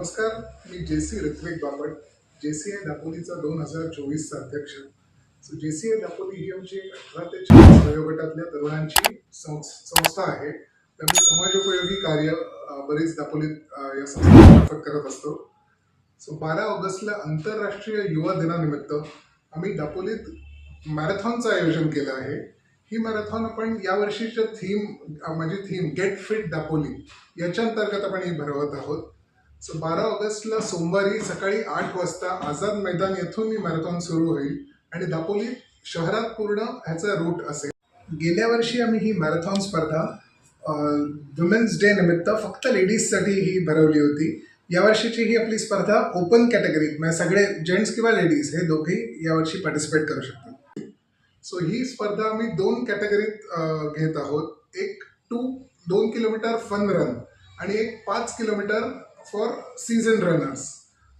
नमस्कार मी जे सी ऋत्विक बापट. जे सी आय दापोलीचा दोन हजार चोवीसचा अध्यक्ष. सो जे सी आय दापोली ही आमची अठरा ते चाळीस वयोगटातल्या तरुणांची संस्था आहे. त्यामुळे समाजोपयोगी कार्य बरीच बरेच दापोलीत या संस्थेमार्फत करत असतो. सो बारा ऑगस्टला आंतरराष्ट्रीय युवा दिनानिमित्त आम्ही दापोलीत मॅरेथॉनचं आयोजन केलं आहे. ही मॅरेथॉन आपण यावर्षीच्या थीम म्हणजे थीम गेट फिट दापोली याच्या अंतर्गत आपण ही भरवत आहोत. बारा ऑगस्टला सोमवारी सकाळी आठ वाजता आझाद मैदान येथून ही मॅरेथॉन सुरू होईल आणि दापोली शहरात पूर्ण ह्याचा रूट असेल. गेल्या वर्षी आम्ही ही मॅरेथॉन स्पर्धा वुमेन्स डे निमित्त फक्त लेडीजसाठी ही भरवली होती. यावर्षीची ही आपली स्पर्धा ओपन कॅटेगरीत म्हणजे सगळे जेंट्स किंवा लेडीज हे दोघेही यावर्षी पार्टिसिपेट करू शकतात सो ही स्पर्धा आम्ही दोन कॅटेगरीत घेत आहोत. एक टू दोन किलोमीटर फन रन आणि एक पाच kilometre for season runners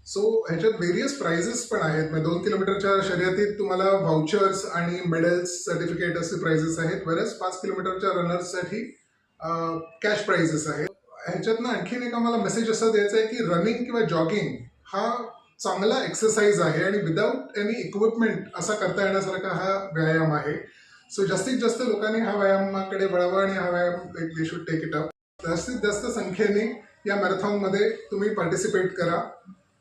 so ह्याच्यात व्हेरियस प्राइजेस पण आहेत. म्हणजे दोन किलोमीटरच्या शर्यतीत तुम्हाला व्हाउचर्स आणि मेडल्स सर्टिफिकेट असे प्राइजेस आहेत. बऱ्याच पाच किलोमीटरच्या रनर्ससाठी कॅश प्राइजेस आहेत. ह्याच्यातनं आणखीन एक आम्हाला मेसेज असा द्यायचा आहे की रनिंग किंवा जॉगिंग हा चांगला एक्सरसाइज आहे आणि विदाऊट एनी इक्विपमेंट असा करता येण्यासारखा हा व्यायाम आहे. सो जास्तीत जास्त लोकांनी हा व्यायामाकडे वळावं आणि हा व्यायाम they should take it up जास्तीत जास्त संख्येने या मॅरेथॉनमध्ये तुम्ही पार्टिसिपेट करा.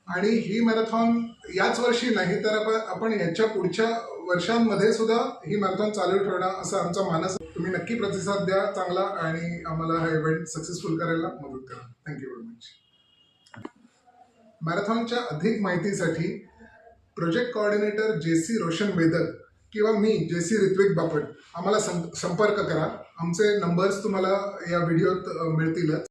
आणि ही मॅरेथॉन याच वर्षी नाही तर आपण आपण याच्या पुढच्या वर्षांमध्ये सुद्धा ही मॅरेथॉन चालू ठेवणं असं आमचा मानस तुम्ही नक्की प्रतिसाद द्या चांगला आणि आम्हाला हा इव्हेंट सक्सेसफुल करायला मदत करा. थँक्यू व्हेरी मच मॅरेथॉनच्या अधिक माहितीसाठी project coordinator J C Roshan Bedak किंवा मी जे सी ऋत्विक बापट आम्हाला संपर्क करा. आमचे नंबर्स तुम्हाला या व्हिडिओत मिळतीलच.